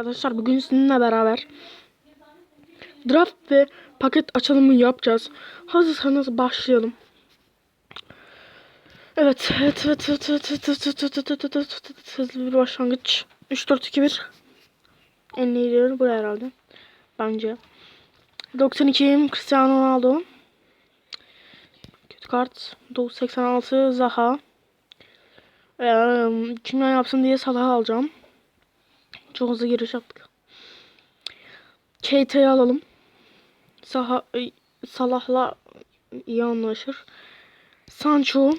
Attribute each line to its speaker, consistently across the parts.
Speaker 1: Arkadaşlar bugün sizinle beraber draft ve paket açılımı yapacağız. Hazırsanız başlayalım. Evet, evet, evet, evet, evet, evet, evet, evet, evet, evet, evet, evet, hızlı bir başlangıç. 3, 4, 2, 1. En iyi yer bu herhalde. Bence. 92 Cristiano Ronaldo. Kötü kart. 86 Zaha. Ee, kimya yapsın diye Salah'ı alacağım. Çok hızlı giriş yaptık. Keita'yı alalım. Saha, Salah'la iyi anlaşır. Sancho.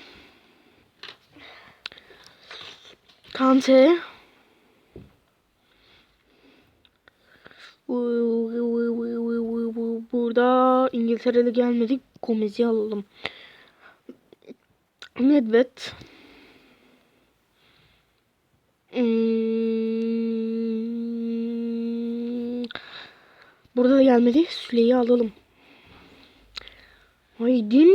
Speaker 1: Kante. Burada İngiltere'li gelmedik. Gomez'i alalım. Nedved. Hmm. Burada da gelmedi. Süleyi alalım. Haydi.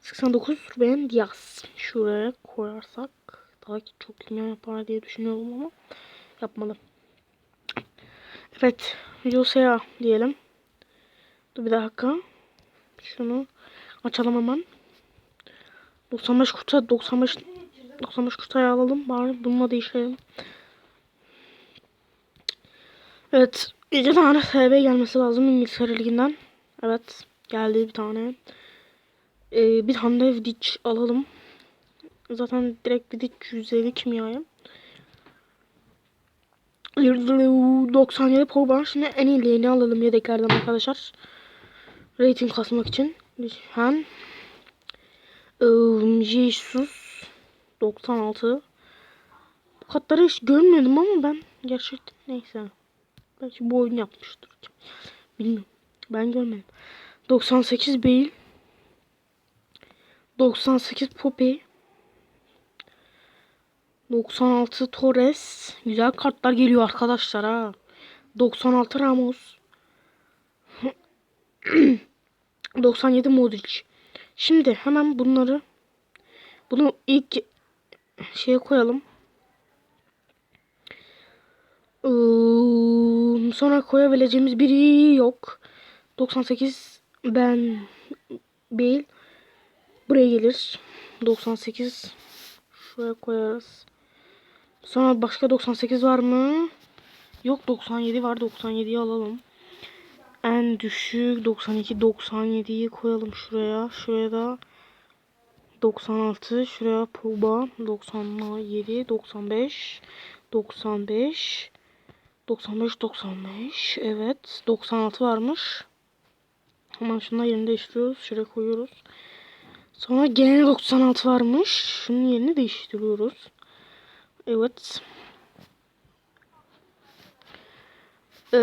Speaker 1: 89 Ruben Diaz. Şuraya koyarsak daha ki çok kimya yapar diye düşünüyorum ama yapmadım. Evet. Josea diyelim. Dur bir dakika. Şunu açalım hemen. 95 kutu 95 95 kutuyu alalım bari bununla değişelim. Evet. İki tane SB gelmesi lazım İngiltere Ligi'nden. Evet. Geldi bir tane. Ee, bir tane de Vidic alalım. Zaten direkt Vidic 150 kimyaya. 97 Pogba. Şimdi en iyilerini alalım yedeklerden arkadaşlar. Rating kasmak için. Lütfen. Ee, Jesus 96. Bu katları hiç görmedim ama ben gerçekten neyse. Belki bu oyun yapmıştır. Bilmiyorum. Ben görmedim. 98 Bale. 98 Poppy. 96 Torres. Güzel kartlar geliyor arkadaşlar ha. 96 Ramos. 97 Modric. Şimdi hemen bunları bunu ilk şeye koyalım. Ee, sonra koyabileceğimiz biri yok. 98 ben Bale buraya gelir. 98 şuraya koyarız. Sonra başka 98 var mı? Yok 97 var. 97'yi alalım. En düşük 92 97'yi koyalım şuraya. Şuraya da 96 şuraya Pogba 97 95 95 95 95 evet 96 varmış. Hemen şunun yerini değiştiriyoruz. Şuraya koyuyoruz. Sonra gene 96 varmış. Şunun yerini değiştiriyoruz. Evet. Ee,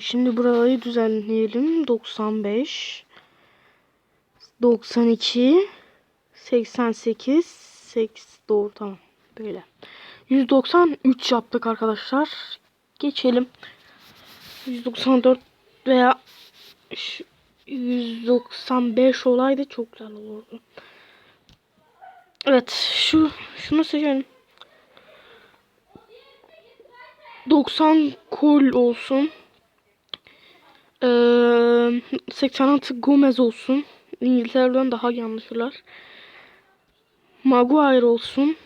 Speaker 1: şimdi burayı düzenleyelim. 95 92 88 8 doğru tamam. Böyle. 193 yaptık arkadaşlar. Geçelim. 194 veya 195 olaydı çok güzel olurdu. Evet, şu şunu seçelim. 90 kol olsun. Ee, 86 Gomez olsun. İngiltere'den daha iyi anlaşırlar. Maguire olsun.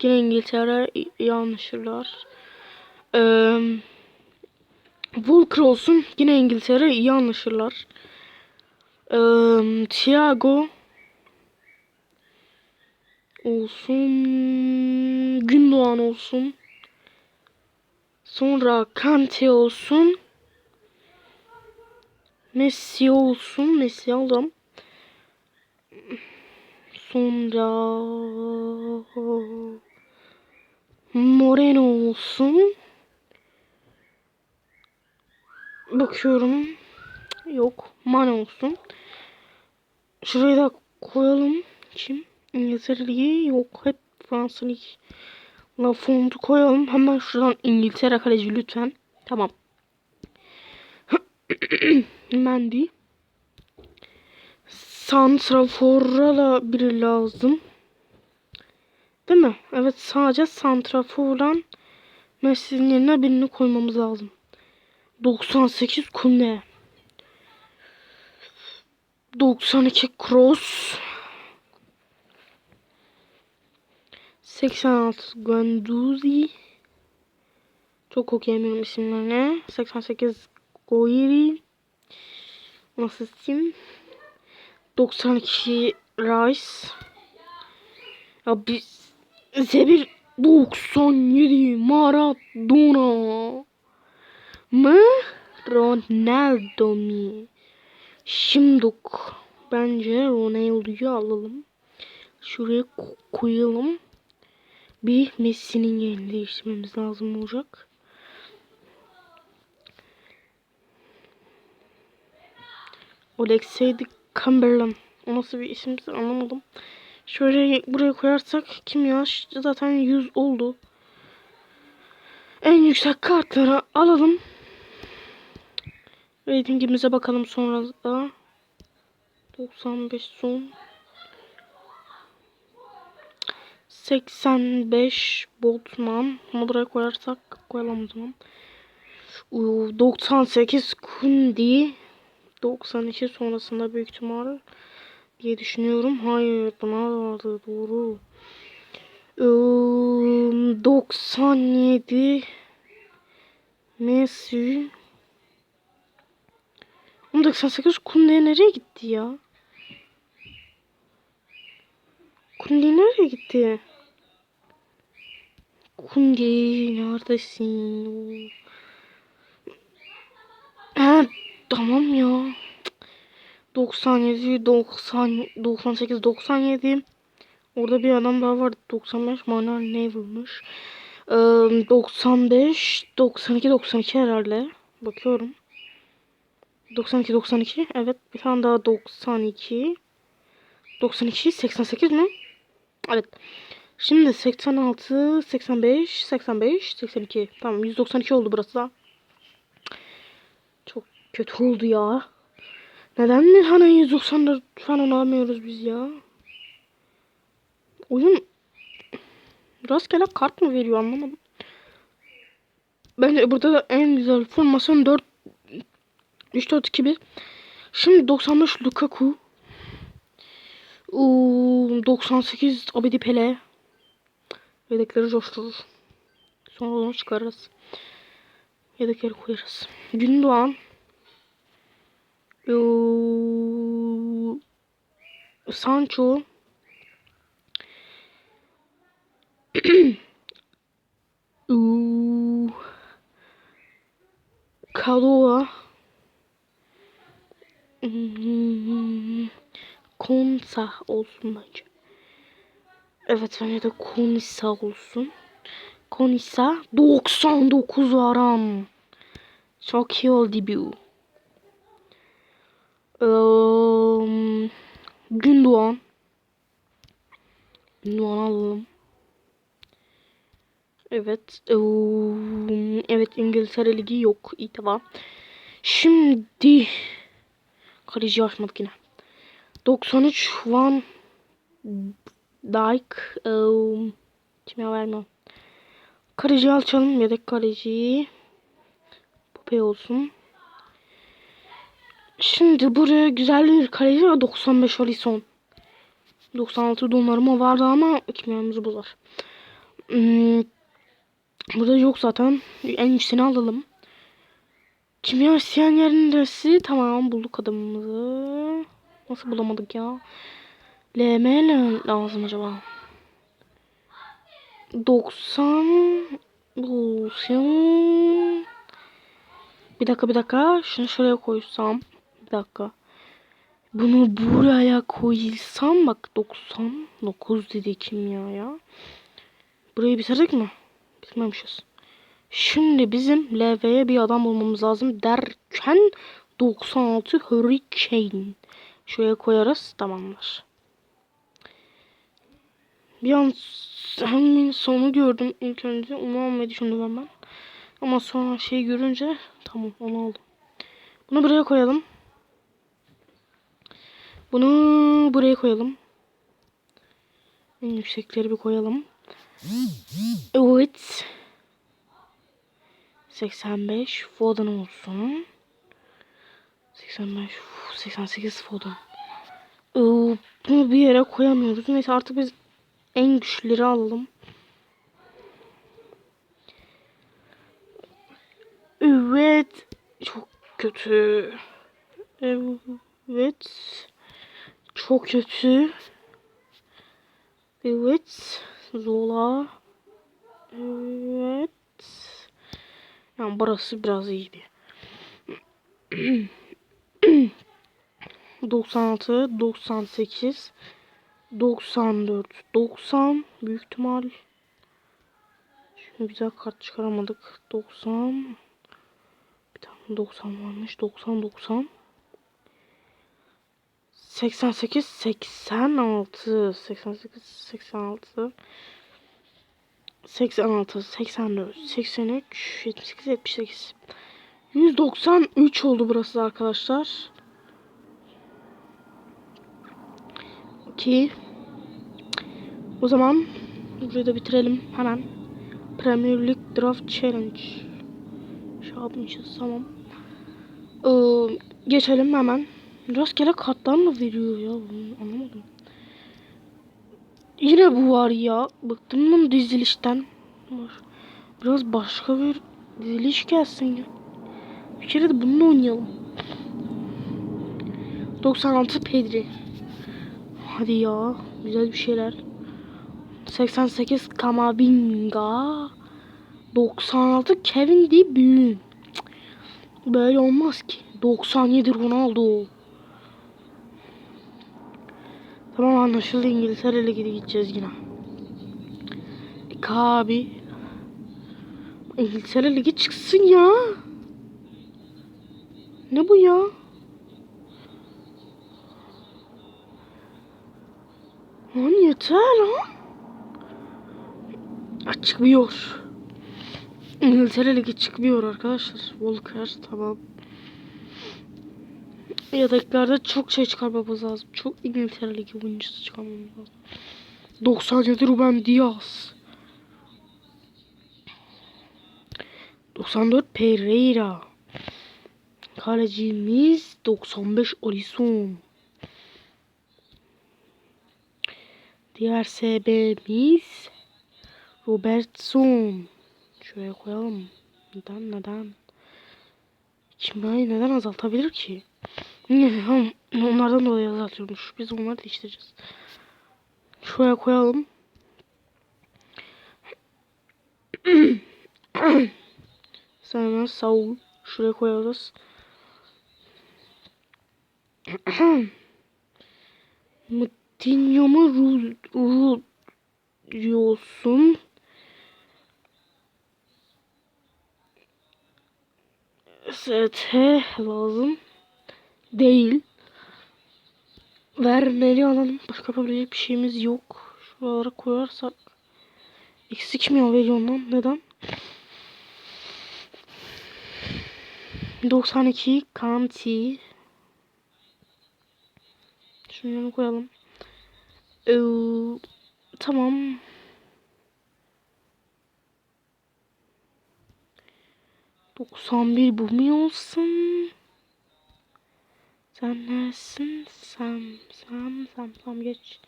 Speaker 1: Yine İngiltere iyi anlaşırlar. Ee, Walker olsun. Yine İngiltere iyi. Ee, Thiago olsun. Gündoğan olsun. Sonra Kante olsun. Messi olsun. Messi aldım. Sonra Moreno olsun. Bakıyorum. Yok. Mane olsun. Şuraya da koyalım. Kim? İngiltere Ligi yok. Hep Fransa Ligi. La koyalım. Hemen şuradan İngiltere kaleci lütfen. Tamam. Mendy. Santrafor'a da biri lazım. Değil mi? Evet sadece Santrafor'dan Messi'nin yerine birini koymamız lazım. 98 Kune. 92 Cross. 86 Guendouzi. Çok okuyamıyorum isimlerini. 88 Goiri. Nasıl isim? 92 Rice. Ya biz Zebir 97 Maradona mı Ronaldo mi? Şimdi bence Ronaldo'yu alalım. Şuraya ko- koyalım. Bir Messi'nin yerini değiştirmemiz lazım olacak. Alexei de Cumberland. O nasıl bir isimse anlamadım. Şöyle buraya koyarsak kim ya? Zaten 100 oldu. En yüksek kartları alalım. Ratingimize bakalım sonra da. 95 son. 85 Boltman. Bunu buraya koyarsak koyalım o zaman. Uu, 98 Kundi. 92 sonrasında büyük ihtimal diye düşünüyorum. Hayır buna vardı doğru. Ee, 97 Messi 98 Kunde nereye gitti ya? Kunde nereye gitti? Kunde neredesin? Ha, tamam ya. 97, 90, 98, 97. Orada bir adam daha vardı. 95 Manuel Neuer'mış. Ee, 95, 92, 92 herhalde. Bakıyorum. 92, 92. Evet. Bir tane daha 92. 92, 88 mi? Evet. Şimdi 86, 85, 85, 82. Tamam 192 oldu burası da. Kötü oldu ya. Neden mi hani 194 falan alamıyoruz biz ya? Oyun rastgele kart mı veriyor anlamadım. Bence burada da en güzel formasyon 4 3 4 2 1. Şimdi 95 Lukaku. Uuu, 98 Abedi Pele. Yedekleri coşturur. Sonra onu çıkarırız. Yedekleri koyarız. Gündoğan. Sancho. Kaloa. Konsa olsun bence. Evet bence de Konisa olsun. Konisa 99 varam. Çok iyi oldu bu. Ee, Gündoğan. Gündoğan alalım. Evet. ee, evet İngiltere Ligi yok. İyi tamam. Şimdi kaleci açmadık yine. 93 Van Dijk. Ee, kime vermem. Kaleci açalım. Yedek kaleci. Pope olsun. Şimdi buraya güzel bir kaleci var. 95 Alisson. 96 donlarıma vardı ama kimyamızı bozar. Hmm, burada yok zaten. En iyisini alalım. Kimya isteyen yerindesi. Tamam bulduk adamımızı. Nasıl bulamadık ya? LM lazım acaba? 90 bulsun. Bir dakika bir dakika. Şunu şuraya koysam. Dakika. Bunu buraya koysam bak 99 dedi kimya ya. Burayı bitirdik mi? Bitirmemişiz. Şimdi bizim LV'ye bir adam bulmamız lazım derken 96 Hurricane. Şuraya koyarız. Tamamdır. Bir an hemen sonu gördüm ilk önce. Onu almayı düşündüm ben. Ama sonra şey görünce tamam onu aldım. Bunu buraya koyalım. Bunu buraya koyalım. En yüksekleri bir koyalım. Evet. 85 Foden olsun. 85 uf, 88 Foden. Ee, bunu bir yere koyamıyoruz. Neyse artık biz en güçlüleri alalım. Evet. Çok kötü. Evet. Çok kötü. Evet. Zola. Evet. Yani burası biraz iyiydi. 96, 98, 94, 90 büyük ihtimal. Şimdi güzel kart çıkaramadık. 90 bir tane 90 varmış. 90 90 88 86 88 86 86 84 83 78 78 193 oldu burası arkadaşlar. Ki o zaman burayı da bitirelim hemen. Premier League Draft Challenge. Şey yapmışız tamam. Ee, geçelim hemen. Rastgele kartlar mı veriyor ya? Anlamadım. Yine bu var ya. Bıktım bunun dizilişten. Biraz başka bir diziliş gelsin ya. Bir kere de bununla oynayalım. 96 Pedri. Hadi ya. Güzel bir şeyler. 88 Kamavinga. 96 Kevin De Bruyne. Böyle olmaz ki. 97 Ronaldo. Tamam anlaşıldı İngiltere Ligi'ne gideceğiz yine. E, abi. İngiltere Ligi çıksın ya. Ne bu ya? Lan yeter lan. Çıkmıyor. İngiltere Ligi çıkmıyor arkadaşlar. Walker tamam. Yedeklerde çok şey çıkarmamız lazım. Çok İngiltere Ligi oyuncusu çıkarmamız lazım. 97 Ruben Diaz. 94 Pereira. Kalecimiz 95 Alisson. Diğer SB'miz Robertson. Şuraya koyalım. Neden neden? Kimyayı neden azaltabilir ki? Onlardan dolayı azaltıyormuş. Biz onları değiştireceğiz. Şuraya koyalım. Sonra Saul. Şuraya koyarız. Mutinho mu Rudiolsun? ST lazım. Değil. Vermeli alalım. Başka yapabilecek bir şeyimiz yok. Şuralara koyarsak. Eksik mi alıyor ondan? Neden? 92 Kanti. Şunu koyalım. Ee, tamam. Doksan bir bu mu olsun? Sen neresin? Sam, Sam, Sam, Sam geç.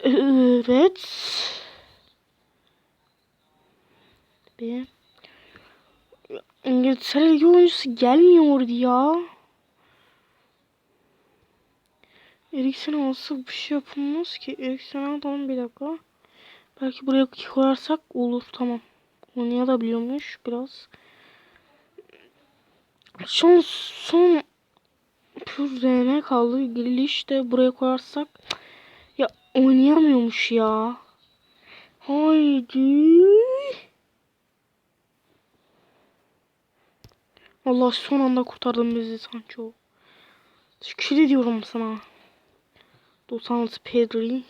Speaker 1: Evet. Bir. İngiltere Ligi oyuncusu gelmiyordu ya. Eriksen olsa bir şey yapılmaz ki. Eriksen alalım bir dakika. Belki buraya koyarsak olur tamam. Oynayabiliyormuş biraz. Son son pür ne kaldı. Geliş de buraya koyarsak ya oynayamıyormuş ya. Haydi. Allah son anda kurtardın bizi Sancho. Teşekkür ediyorum sana. 96 Pedri.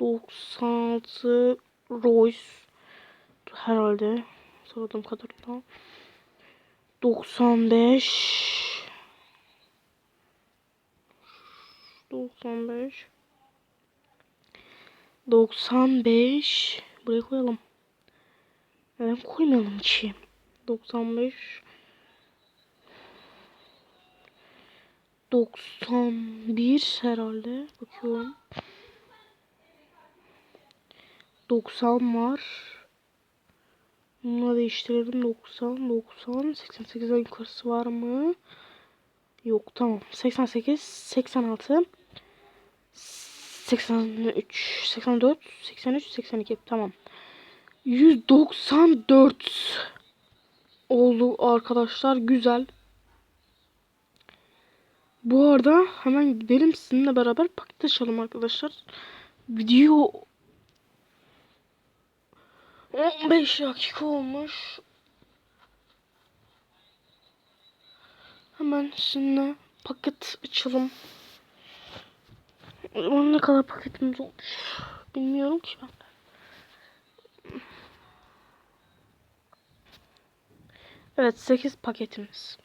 Speaker 1: 96 Royce. Herhalde. Sorduğum kadarıyla. 95 95 95 Buraya koyalım. Neden koymayalım ki? 95 91 herhalde. Bakıyorum. 90 var. Bunu değiştirelim. 90, 90, 88'den yukarısı var mı? Yok tamam. 88, 86, 83, 84, 83, 82 tamam. 194 oldu arkadaşlar. Güzel. Bu arada hemen gidelim sizinle beraber paket açalım arkadaşlar. Video 15 dakika olmuş. Hemen sizinle paket açalım. Acaba ne kadar paketimiz olmuş? Bilmiyorum ki ben. Evet 8 paketimiz.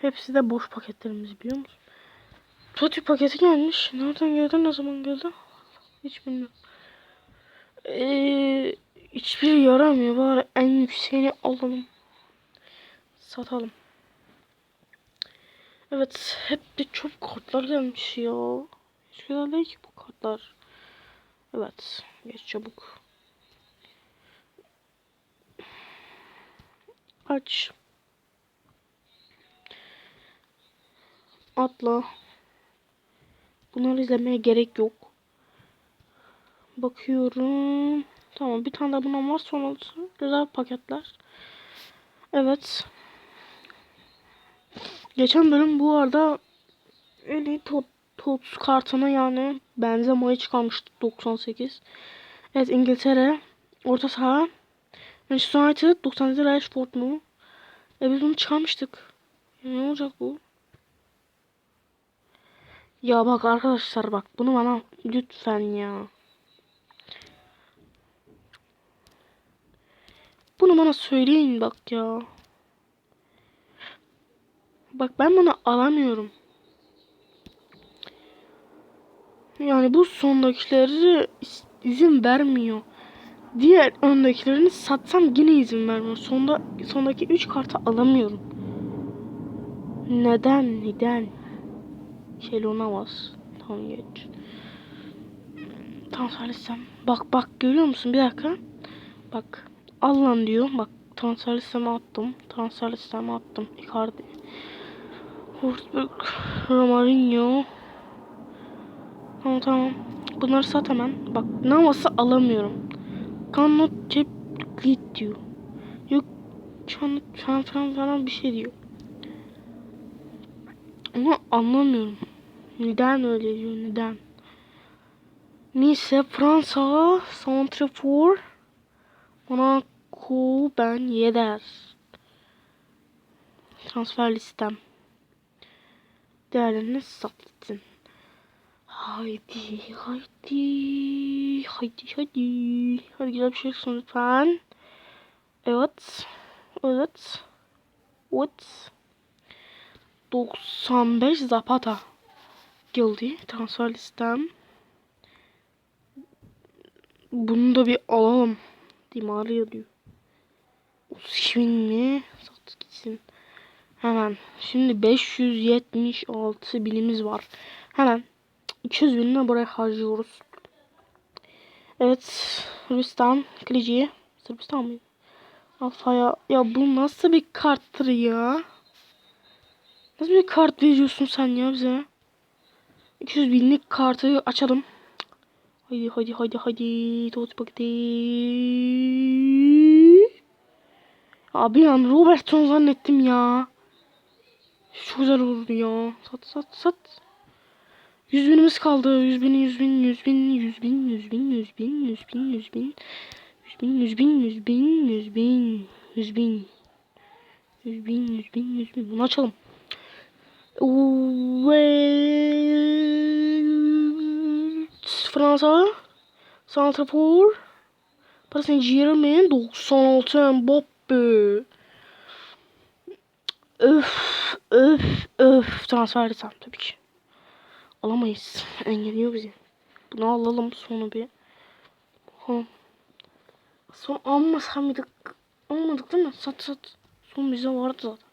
Speaker 1: Hepsi de boş paketlerimiz biliyor musun? Toti paketi gelmiş. Nereden geldi? Ne zaman geldi? Hiç bilmiyorum. Ee, hiçbir yaramıyor. Bari en yükseğini alalım. Satalım. Evet. Hep de çöp kartlar gelmiş ya. Hiç güzel değil ki bu kartlar. Evet. Geç çabuk. Aç. Atla. Bunları izlemeye gerek yok. Bakıyorum. Tamam bir tane de bundan var sonrası. Güzel paketler. Evet. Geçen bölüm bu arada en iyi tot, tot kartına yani Benzema'yı çıkarmıştı 98. Evet İngiltere. Orta saha. Manchester United 97 Rashford mu? E biz bunu çıkarmıştık. Ne olacak bu? Ya bak arkadaşlar bak bunu bana lütfen ya. Bunu bana söyleyin bak ya. Bak ben bunu alamıyorum. Yani bu sondakileri izin vermiyor. Diğer öndekilerini satsam yine izin vermiyor. Sonda sondaki 3 kartı alamıyorum. Neden? Neden? Şelona bas. Tamam geç. Transfer listem. Bak bak görüyor musun? Bir dakika. Bak. Al lan diyor. Bak transfer listeme attım. Transfer listeme attım. Icardi. Horstberg. Romarinho. Tamam tamam. Bunları sat hemen. Bak Navas'ı alamıyorum. Cannot cep git diyor. Yok çan çan falan falan bir şey diyor. Ama anlamıyorum. Neden öyle diyor neden? Neyse Fransa Santrafor Monaco ben yeder. Transfer listem. Değerlerini satın. Haydi, haydi, haydi, haydi. Hadi güzel bir şey olsun lütfen. Evet, evet, evet. 95 Zapata geldi transfer listem. Bunu da bir alalım. Di Maria diyor. 32 bin mi? Hemen. Şimdi 576 binimiz var. Hemen 200 binini buraya harcıyoruz. Evet. Rüstem. Klici'ye. Sırbistan mıydı? Alfa'ya. Ya bu nasıl bir karttır ya? Nasıl bir kart veriyorsun sen ya bize? 200 binlik kartı açalım. Haydi haydi haydi haydi. Tut paketi. Abi yani Robertson zannettim ya. Çok güzel olurdu ya. Sat sat sat. 100 binimiz kaldı. 100 bin, 100 bin, 100 bin, 100 bin, 100 bin, 100 bin, 100 bin, 100 bin. 100 bin, 100 bin, 100 bin, 100 bin, 100 bin. 100 bin, 100 bin, 100 bin. Bunu açalım. Fransa. Santrafor. Paris Saint Germain 96 Mbappe. Öf öf öf transfer etsem tabii ki. Alamayız. Engelliyor bizi. Bunu alalım sonra bir. Ha. Son almasam mıydık? Almadık değil mi? Sat sat. Son bize vardı zaten.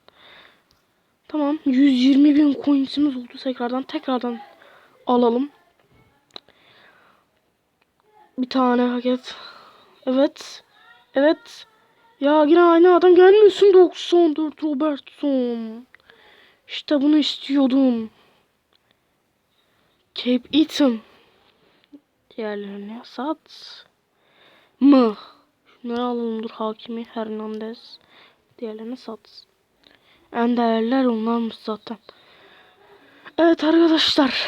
Speaker 1: Tamam. 120 bin coinsimiz oldu tekrardan. Tekrardan alalım. Bir tane paket. Evet. Evet. Ya yine aynı adam gelmiyorsun 94 Robertson. İşte bunu istiyordum. Cape Eaton. Diğerlerini sat. Mı? Şunları alalım dur hakimi Hernandez. Diğerlerini sat. En değerler onlarmış zaten. Evet arkadaşlar.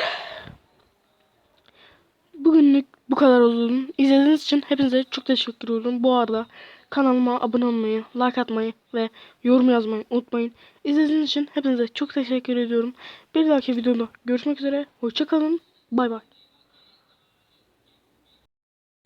Speaker 1: Bugünlük bu kadar olsun. İzlediğiniz için hepinize çok teşekkür ediyorum. Bu arada kanalıma abone olmayı, like atmayı ve yorum yazmayı unutmayın. İzlediğiniz için hepinize çok teşekkür ediyorum. Bir dahaki videoda görüşmek üzere. Hoşçakalın. Bay bay.